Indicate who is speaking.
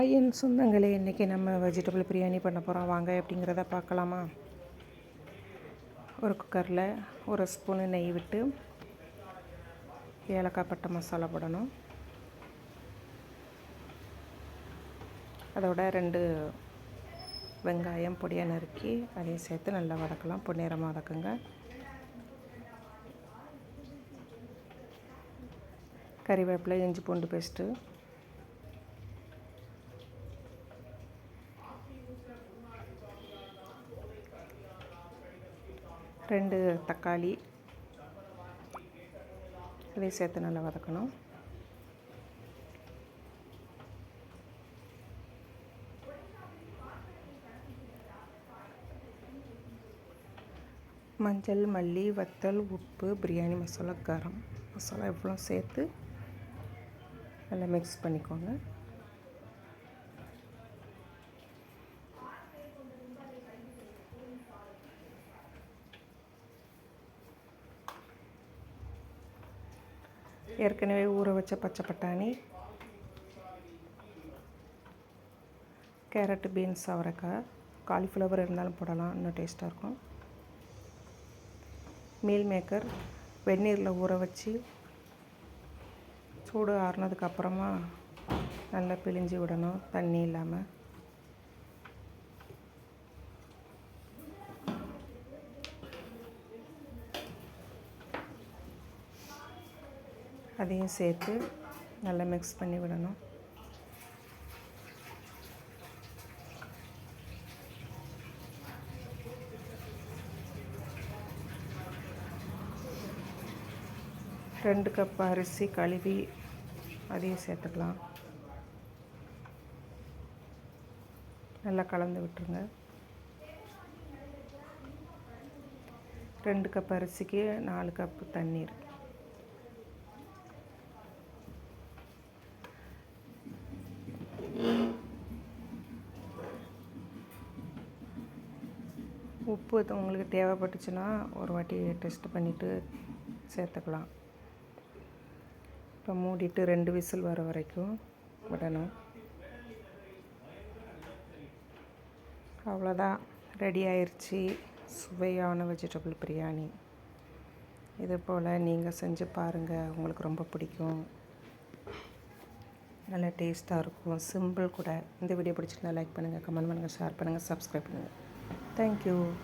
Speaker 1: என் சொந்தங்களே இன்றைக்கி நம்ம வெஜிடபிள் பிரியாணி பண்ண போகிறோம் வாங்க அப்படிங்கிறத பார்க்கலாமா? ஒரு குக்கரில் ஒரு ஸ்பூனு நெய் விட்டு ஏலக்காய் பட்டை மசாலா போடணும். அதோட ரெண்டு வெங்காயம் பொடியாக நறுக்கி அதையும் சேர்த்து நல்லா வதக்கலாம். பொன்னிறமாக வதக்குங்க. கறிவேப்பிலை இஞ்சி பூண்டு பேஸ்ட்டு ரெண்டு தக்காளி. இதை சேர்த்து நல்லா வதக்கணும். மஞ்சள் மல்லி வத்தல் உப்பு பிரியாணி மசாலா கரம் மசாலா இவ்வளோ சேர்த்து நல்லா மிக்ஸ் பண்ணிக்கோங்க. ஏற்கனவே ஊற வச்ச பச்சை பட்டாணி கேரட்டு பீன்ஸ் அவரைக்காய் காலிஃப்ளவர் இருந்தாலும் போடலாம் இன்னும் டேஸ்ட்டாக இருக்கும். மீல் மேக்கர் வெந்நீரில் ஊற வச்சு சூடு ஆறுனதுக்கப்புறமா நல்லா பிழிஞ்சு விடணும் தண்ணி இல்லாமல் அதையும் சேர்த்து நல்லா மிக்ஸ் பண்ணி விடணும். ரெண்டு கப் அரிசி கழுவி அதையும் சேர்த்துக்கலாம். நல்லா கலந்து விட்டுருங்க. ரெண்டு கப் அரிசிக்கு நாலு கப்பு தண்ணீர். உப்பு உங்களுக்கு தேவைப்பட்டுச்சுன்னா ஒரு வாட்டி டெஸ்ட் பண்ணிவிட்டு சேர்த்துக்கலாம். இப்போ மூடிட்டு ரெண்டு விசில் வர வரைக்கும் விடணும். அவ்வளோதான் ரெடி ஆயிடுச்சு சுவையான வெஜிடபிள் பிரியாணி. இது போல் நீங்கள் செஞ்சு பாருங்கள் உங்களுக்கு ரொம்ப பிடிக்கும். நல்லா டேஸ்ட்டாக இருக்கும். சிம்பிள் கூட. இந்த வீடியோ பிடிச்சிருந்தா லைக் பண்ணுங்கள் கமெண்ட் பண்ணுங்கள் ஷேர் பண்ணுங்கள் சப்ஸ்கிரைப் பண்ணுங்கள் Thank you.